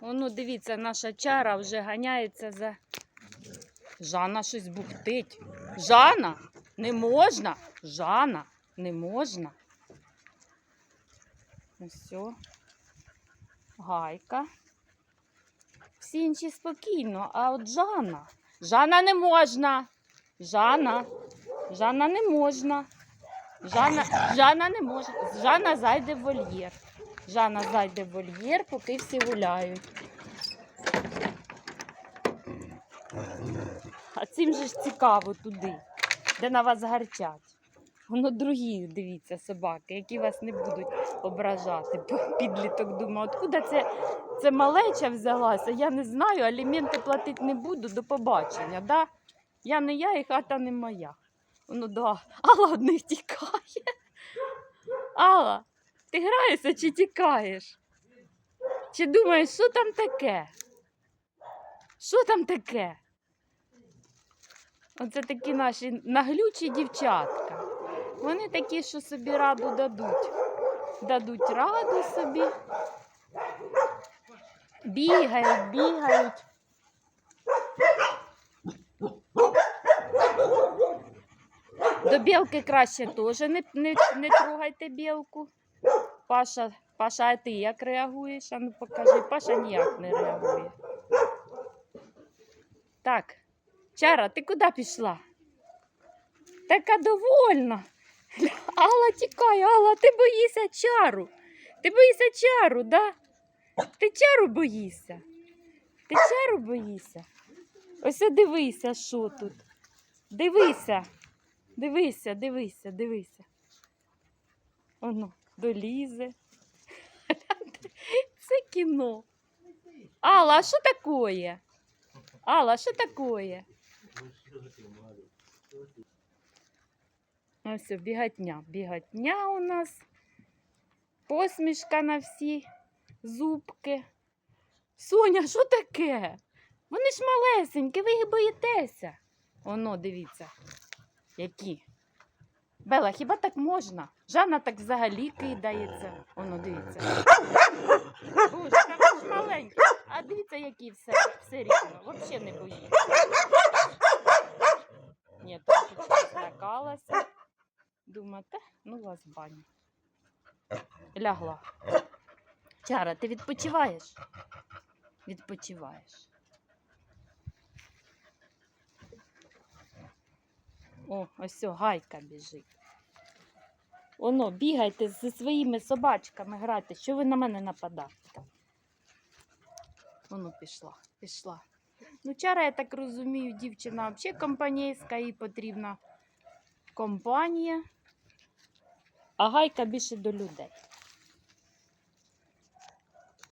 Воно, дивіться, наша чара вже ганяється за. Жанна щось бухтить. Жанна, не можна. Жанна, не можна. Ну все. Гайка. Всі інші спокійно, а от Жанна. Жанна не можна. Жанна. Жанна не можна. Жанна, Жанна не може. Жанна зайде в вольєр. Жанна зайде в вольєр, поки всі гуляють. А цим же ж цікаво туди, де на вас гарчать. Воно другі, дивіться, собаки, які вас не будуть ображати. Підліток думає, откуда це, це малеча взялася? Я не знаю, аліменти платити не буду, до побачення. Да? Я не я і хата не моя. Воно да. Алла одних тікає. Алла, ти граєшся чи тікаєш? Чи думаєш, що там таке? Що там таке? Оце такі наші наглючі дівчатка. Вони такі, що собі раду дадуть. Дадуть раду собі. Бігають, бігають. До білки краще теж не, не, не трогайте білку. Паша, Паша, а ти як реагуєш? А ну покажи, Паша ніяк не реагує. Так, Чара, ти куди пішла? Така довольна. Алла тікає, Алла, ти боїшся чару. Ти боїшся чару, да? Ти чару боїшся. Ти чару боїшся. Ось дивися, що тут. Дивися. Дивися, дивися, дивися. Оно, долізе. Це кіно. Алла, а що таке? Алла, що таке? Ось бігатня. Бігатня у нас. Посмішка на всі зубки. Соня, що таке? Вони ж малесенькі, ви їх боїтеся. Оно, дивіться. Які? Бела, хіба так можна? Жанна так взагалі кидається. Оно, дивіться. Боже, там ж маленькі. А дивіться, які все, все рівно. Взагалі не боїться. Ні, трошечки злякалася. Думаю, та ну вас баня. Лягла. Чара, ти відпочиваєш? Відпочиваєш. О, ось гайка біжить. Оно, бігайте зі своїми собачками грайте. Що ви на мене нападаєте? Воно пішла, пішла. Ну, чара, я так розумію, дівчина взагалі компанійська, їй потрібна компанія. А гайка більше до людей.